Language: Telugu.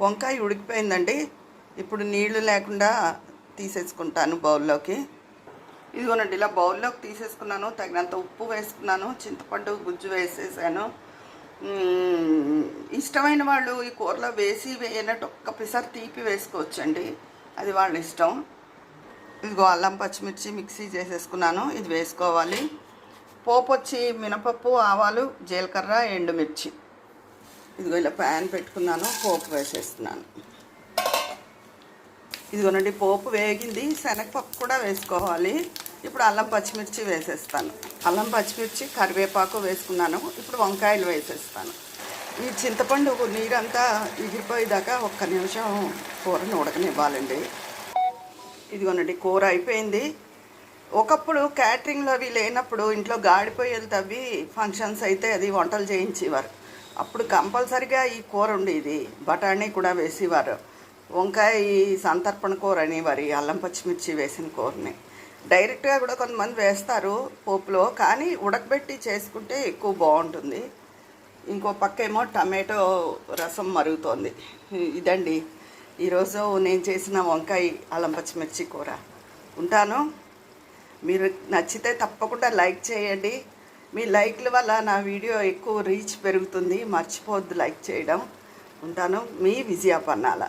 వంకాయ ఉడికిపోయిందండి. ఇప్పుడు నీళ్ళు లేకుండా తీసేసుకుంటాను బౌల్లోకి. ఇదిగోనండి ఇలా బౌల్లోకి తీసేసుకున్నాను. తగినంత ఉప్పు వేసుకున్నాను. చింతపండు గుజ్జు వేసేసాను. ఇష్టమైన వాళ్ళు ఈ కూరలో వేసి వేయనట్టు ఒక్క పిసర్ తీపి వేసుకోవచ్చండి. అది వాళ్ళ ఇష్టం. ఇదిగో అల్లం పచ్చిమిర్చి మిక్సీ చేసేసుకున్నాను. ఇది వేసుకోవాలి. పోపు వచ్చి మినపప్పు ఆవాలు జీలకర్ర ఎండుమిర్చి. ఇదిగో ఇలా ప్యాన్ పెట్టుకున్నాను పోపు వేసేస్తున్నాను. ఇదిగోనండి పోపు వేగింది శనగపప్పు కూడా వేసుకోవాలి. ఇప్పుడు అల్లం పచ్చిమిర్చి వేసేస్తాను. అల్లం పచ్చిమిర్చి కరివేపాకు వేసుకున్నాను ఇప్పుడు వంకాయలు వేసేస్తాను. ఈ చింతపండు నీరంతా ఎగిరిపోయేదాకా ఒక్క నిమిషం కూరని ఉడకనివ్వాలండి. ఇదిగోనండి కూర అయిపోయింది. ఒకప్పుడు క్యాటరింగ్లో అవి లేనప్పుడు ఇంట్లో గాడిపోయేది తవ్వి ఫంక్షన్స్ అయితే అది వంటలు చేయించేవారు. అప్పుడు కంపల్సరిగా ఈ కూర ఉండేది. బఠానీ కూడా వేసేవారు. వంకాయ సంతర్పణ కూర అనేవారు వరి అల్లం పచ్చిమిర్చి వేసిన కూరని. డైరెక్ట్గా కూడా కొంతమంది వేస్తారు పోపులో కానీ ఉడకబెట్టి చేసుకుంటే ఎక్కువ బాగుంటుంది. ఇంకో పక్క ఏమో టమాటో రసం మరుగుతోంది. ఇదండి. ఈరోజు నేను చేసిన వంకాయ అల్లం పచ్చిమిర్చి కూర. ఉంటాను. మీరు నచ్చితే తప్పకుండా లైక్ చేయండి. మీ లైక్ల వల్ల నా వీడియో ఎక్కువ రీచ్ పెరుగుతుంది. మర్చిపోవద్దు లైక్ చేయడం. ఉంటాను మీ విజయ పన్నాల.